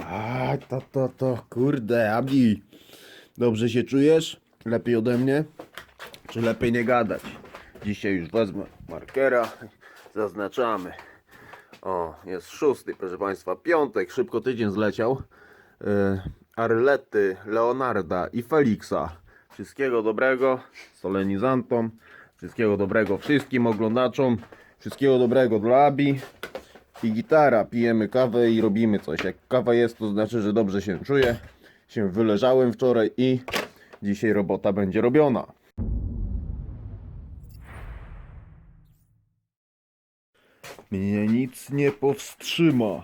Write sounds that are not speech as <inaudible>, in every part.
A, to, to, to, kurde, Abi. Dobrze się czujesz? Lepiej ode mnie? Czy lepiej nie gadać? Dzisiaj już wezmę markera, zaznaczamy. O, jest szósty, proszę Państwa, piątek, szybko tydzień zleciał. Yy, Arlety, Leonarda i Feliksa. Wszystkiego dobrego solenizantom, wszystkiego dobrego wszystkim oglądaczom, wszystkiego dobrego dla Abi i gitara. Pijemy kawę i robimy coś. Jak kawa jest, to znaczy, że dobrze się czuję. Się wyleżałem wczoraj i dzisiaj robota będzie robiona. Mnie nic nie powstrzyma.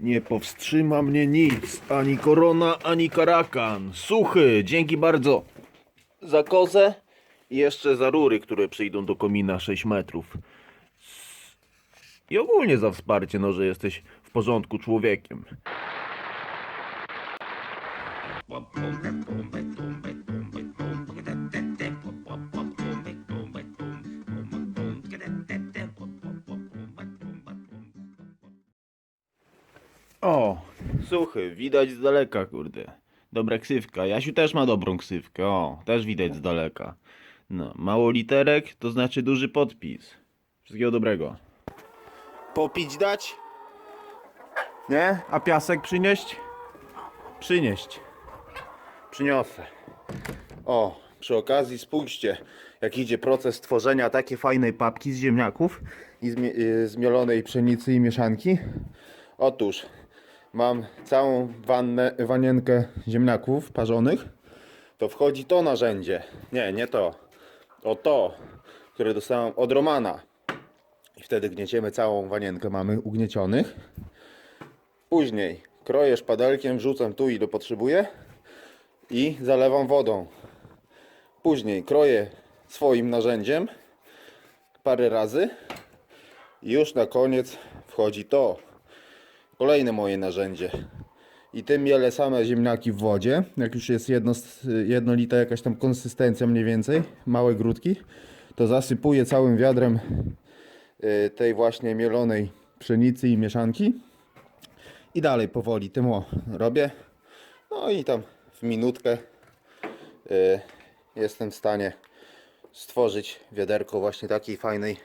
Nie powstrzyma mnie nic. Ani korona, ani karakan. Suchy, dzięki bardzo za kozę i jeszcze za rury, które przyjdą do komina 6 metrów. I ogólnie za wsparcie, no, że jesteś w porządku człowiekiem. O, suchy, widać z daleka, kurde. Dobra ksywka. Jasiu też ma dobrą ksywkę. O, też widać z daleka. No, mało literek to znaczy duży podpis. Wszystkiego dobrego. Popić dać? Nie? A piasek przynieść? Przynieść. Przyniosę. O, przy okazji spójrzcie, jak idzie proces tworzenia takiej fajnej papki z ziemniaków i zmie- y, zmielonej pszenicy i mieszanki. Otóż mam całą wannę, wanienkę ziemniaków parzonych. To wchodzi to narzędzie. Nie, nie to. O to, które dostałem od Romana. Wtedy gnieciemy całą wanienkę, mamy ugniecionych. Później kroję szpadelkiem, wrzucam tu ile potrzebuję i zalewam wodą. Później kroję swoim narzędziem parę razy i już na koniec wchodzi to. Kolejne moje narzędzie. I tym mielę same ziemniaki w wodzie. Jak już jest jedno, jednolita jakaś tam konsystencja mniej więcej, małe grudki, to zasypuję całym wiadrem tej właśnie mielonej pszenicy i mieszanki. I dalej powoli tym robię. No i tam w minutkę y, jestem w stanie stworzyć wiaderko właśnie takiej fajnej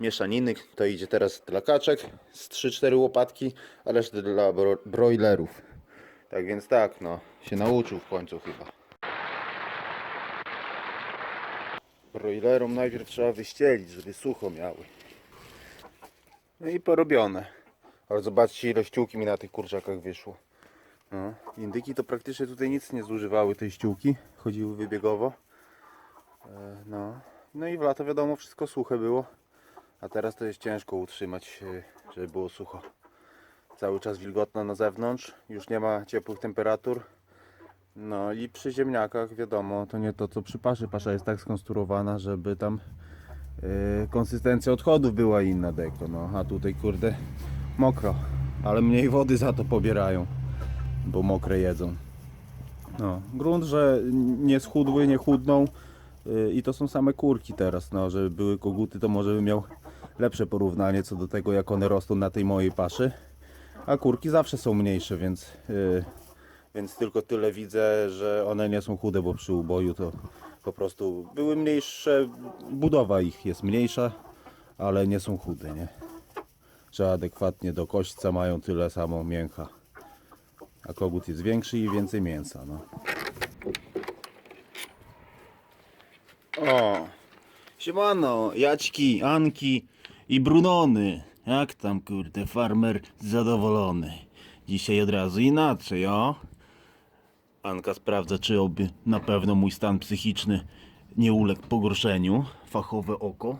mieszaniny. To idzie teraz dla kaczek z 3-4 łopatki, a resztę dla bro broilerów. Tak więc tak, no, się nauczył w końcu chyba. Broilerom najpierw trzeba wyścielić, żeby sucho miały. No i porobione. Ale zobaczcie ile ściółki mi na tych kurczakach wyszło. No. Indyki to praktycznie tutaj nic nie zużywały tej ściółki. Chodziły wybiegowo. E, No. no i w lato wiadomo wszystko suche było. A teraz to jest ciężko utrzymać, e, żeby było sucho. Cały czas wilgotno na zewnątrz. Już nie ma ciepłych temperatur. No i przy ziemniakach wiadomo, to nie to co przy paszy. Pasza jest tak skonstruowana, żeby tam konsystencja odchodów była inna deko. No a tutaj kurde mokro. Ale mniej wody za to pobierają, bo mokre jedzą. No, grunt, że nie schudły, nie chudną yy, i to są same kurki teraz, no, żeby były koguty, to może bym miał lepsze porównanie co do tego, jak one rosną na tej mojej paszy. A kurki zawsze są mniejsze, więc, yy, więc tylko tyle widzę, że one nie są chude, bo przy uboju to po prostu były mniejsze, budowa ich jest mniejsza, ale nie są chude, nie? Że adekwatnie do kośćca mają tyle samo mięcha. A kogut jest większy i więcej mięsa, no. O, siemano, Jaćki, Anki i Brunony. Jak tam, kurde, farmer zadowolony. Dzisiaj od razu inaczej, o. Anka sprawdza, czy oby na pewno mój stan psychiczny nie uległ pogorszeniu. Fachowe oko.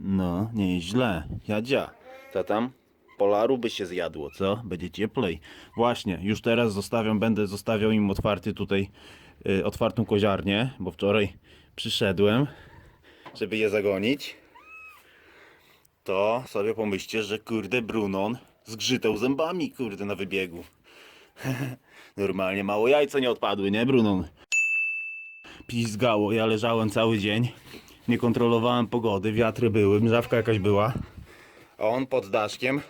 No, nie jest źle. Jadzia, co tam? Polaru by się zjadło, co? Będzie cieplej. Właśnie, już teraz zostawiam, będę zostawiał im otwarty tutaj, y, otwartą koziarnię, bo wczoraj przyszedłem, żeby je zagonić. To sobie pomyślcie, że kurde Brunon zgrzytał zębami, kurde, na wybiegu. <laughs> Normalnie mało jajca nie odpadły, nie Brunon? Pizgało, ja leżałem cały dzień, nie kontrolowałem pogody, wiatry były, mrzawka jakaś była. A on pod daszkiem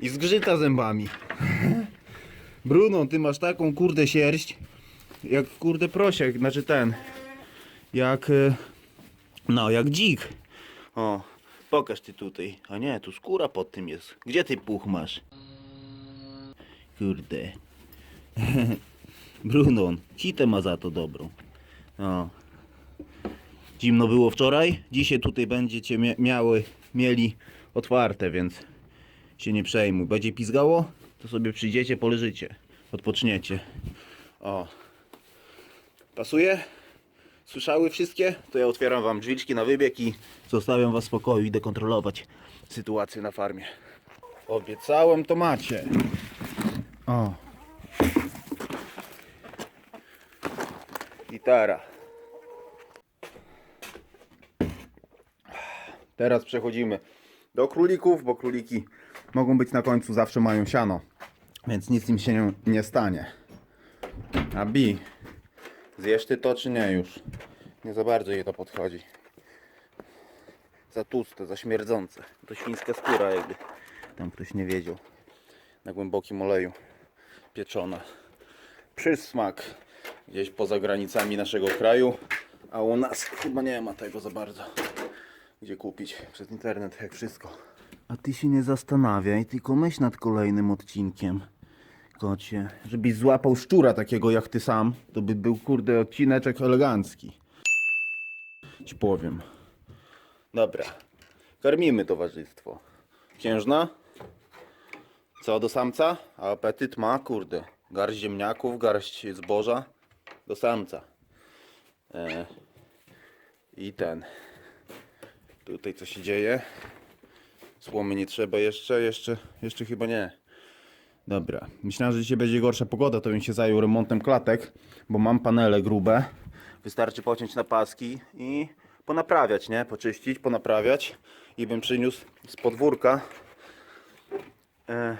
I zgrzyta zębami. Bruno, ty masz taką kurde sierść, jak kurde prosiak, znaczy ten, jak, e, no jak dzik. O, pokaż ty tutaj. A nie, tu skóra pod tym jest. Gdzie ty puch masz? Kurde. <laughs> Bruno, kitę ma za to dobrą. O. Zimno było wczoraj, dzisiaj tutaj będziecie mia- miały, mieli otwarte, więc się nie przejmuj. Będzie pizgało, to sobie przyjdziecie, poleżycie, odpoczniecie. O. Pasuje? Słyszały wszystkie? To ja otwieram wam drzwiczki na wybieg i zostawiam was w spokoju. Idę kontrolować sytuację na farmie. Obiecałem, to macie. O. Gitara. Teraz przechodzimy do królików, bo króliki mogą być na końcu, zawsze mają siano. Więc nic im się nie, nie stanie. A Bi, zjesz ty to czy nie już? Nie za bardzo jej to podchodzi. Za tłuste, za śmierdzące. To świńska skóra jakby. Tam ktoś nie wiedział. Na głębokim oleju. Pieczona. Przysmak. Gdzieś poza granicami naszego kraju. A u nas chyba nie ma tego za bardzo. Gdzie kupić? Przez internet, jak wszystko. A ty się nie zastanawiaj, tylko myśl nad kolejnym odcinkiem. Kocie, żebyś złapał szczura takiego jak ty sam, to by był kurde odcineczek elegancki. Ci powiem. Dobra. Karmimy towarzystwo. Księżna? Co do samca? A apetyt ma, kurde. Garść ziemniaków, garść zboża. Do samca. E, I ten. Tutaj co się dzieje? Słomy nie trzeba jeszcze, jeszcze, jeszcze chyba nie. Dobra, myślałem, że dzisiaj będzie gorsza pogoda, to bym się zajął remontem klatek, bo mam panele grube. Wystarczy pociąć na paski i ponaprawiać, nie? Poczyścić, ponaprawiać i bym przyniósł z podwórka. E,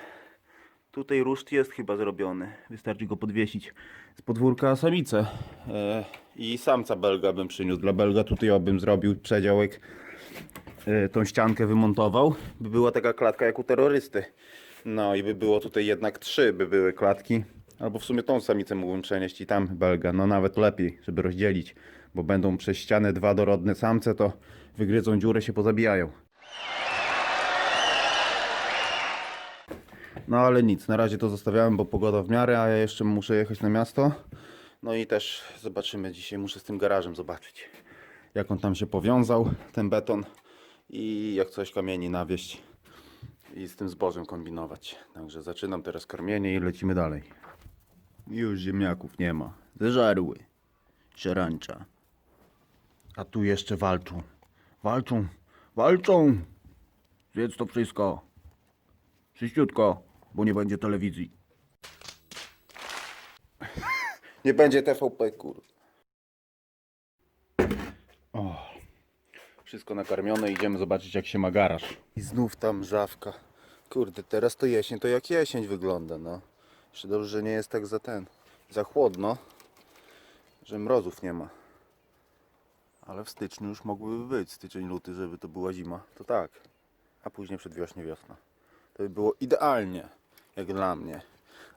tutaj ruszt jest chyba zrobiony, wystarczy go podwiesić. Z podwórka samicę e, i samca belga bym przyniósł. Dla belga tutaj bym zrobił przedziałek, e, tą ściankę wymontował, by była taka klatka jak u terrorysty. No i by było tutaj jednak trzy, by były klatki. Albo w sumie tą samicę mógłbym przenieść i tam belga. No nawet lepiej, żeby rozdzielić. Bo będą przez ścianę dwa dorodne samce, to wygryzą dziurę, się pozabijają. No ale nic, na razie to zostawiałem, bo pogoda w miarę, a ja jeszcze muszę jechać na miasto. No i też zobaczymy dzisiaj, muszę z tym garażem zobaczyć. Jak on tam się powiązał, ten beton. I jak coś kamieni nawieść i z tym zbożem kombinować. Także zaczynam teraz karmienie i lecimy dalej. Już ziemniaków nie ma. Zeżarły. Szarancza. A tu jeszcze walczą. Walczą. Walczą. Zjedz to wszystko. Czyściutko, bo nie będzie telewizji. <laughs> nie będzie TVP, kur. O. Wszystko nakarmione, idziemy zobaczyć jak się ma garaż. I znów tam żawka. Kurde, teraz to jesień, to jak jesień wygląda, no. Jeszcze dobrze, że nie jest tak za ten, za chłodno, że mrozów nie ma. Ale w styczniu już mogłyby być, styczeń, luty, żeby to była zima, to tak. A później przedwiośnie, wiosna. To by było idealnie, jak dla mnie.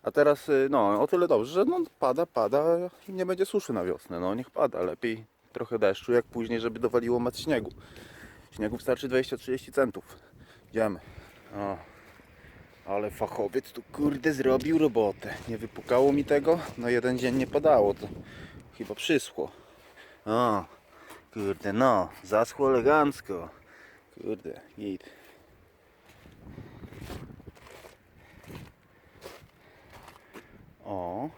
A teraz, y, no, o tyle dobrze, że no, pada, pada i nie będzie suszy na wiosnę. No, niech pada, lepiej trochę deszczu, jak później, żeby dowaliło mat śniegu. Śniegu wystarczy 20-30 centów. Idziemy. O. Ale fachowiec tu kurde zrobił robotę. Nie wypukało mi tego. No jeden dzień nie padało. To chyba przyschło. O. Kurde no. Zaschło elegancko. Kurde. Git. O.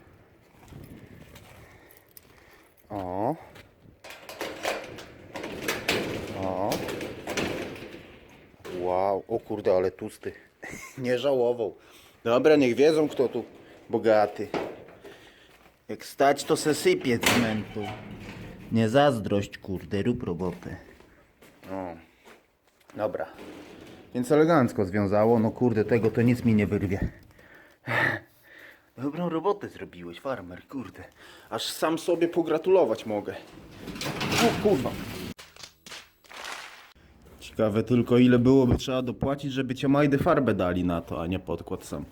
O. O. Wow, o kurde, ale tłusty. <laughs> Nie żałował. Dobra, niech wiedzą kto tu bogaty. Jak stać to se sypie cementu. Nie zazdrość kurde, rób robotę. Dobra. Więc elegancko związało, no kurde, tego to nic mi nie wyrwie. Dobrą robotę zrobiłeś, farmer, kurde. Aż sam sobie pogratulować mogę. O kurwa. Ciekawe tylko ile byłoby trzeba dopłacić, żeby cię Majdy farbę dali na to, a nie podkład sam.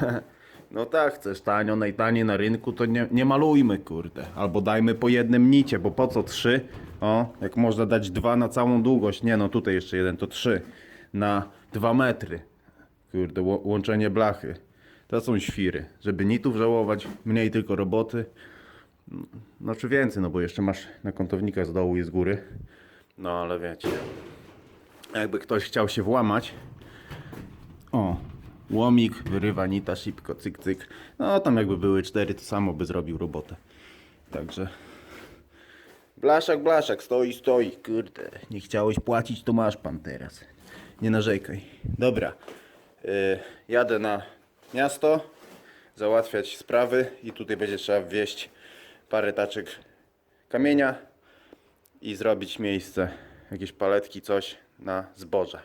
<laughs> No tak, chcesz tanio, najtaniej na rynku, to nie, nie malujmy, kurde. Albo dajmy po jednym nicie, bo po co trzy? O, jak można dać dwa na całą długość. Nie no, tutaj jeszcze jeden, to trzy. Na dwa metry. Kurde, łączenie blachy. To są świry. Żeby nitów żałować, mniej tylko roboty. Znaczy więcej, no bo jeszcze masz na kątownikach z dołu i z góry. No ale wiecie. Jakby ktoś chciał się włamać. O, łomik, wyrywa nita szybko, cyk, cyk. No tam jakby były cztery, to samo by zrobił robotę. Także. Blaszak, blaszak, stoi, stoi, kurde. Nie chciałeś płacić, to masz pan teraz. Nie narzekaj. Dobra. Yy, jadę na miasto, załatwiać sprawy i tutaj będzie trzeba wwieźć parę taczek kamienia i zrobić miejsce, jakieś paletki, coś na zboże.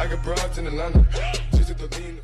I got broads in Atlanta. Just at the lean.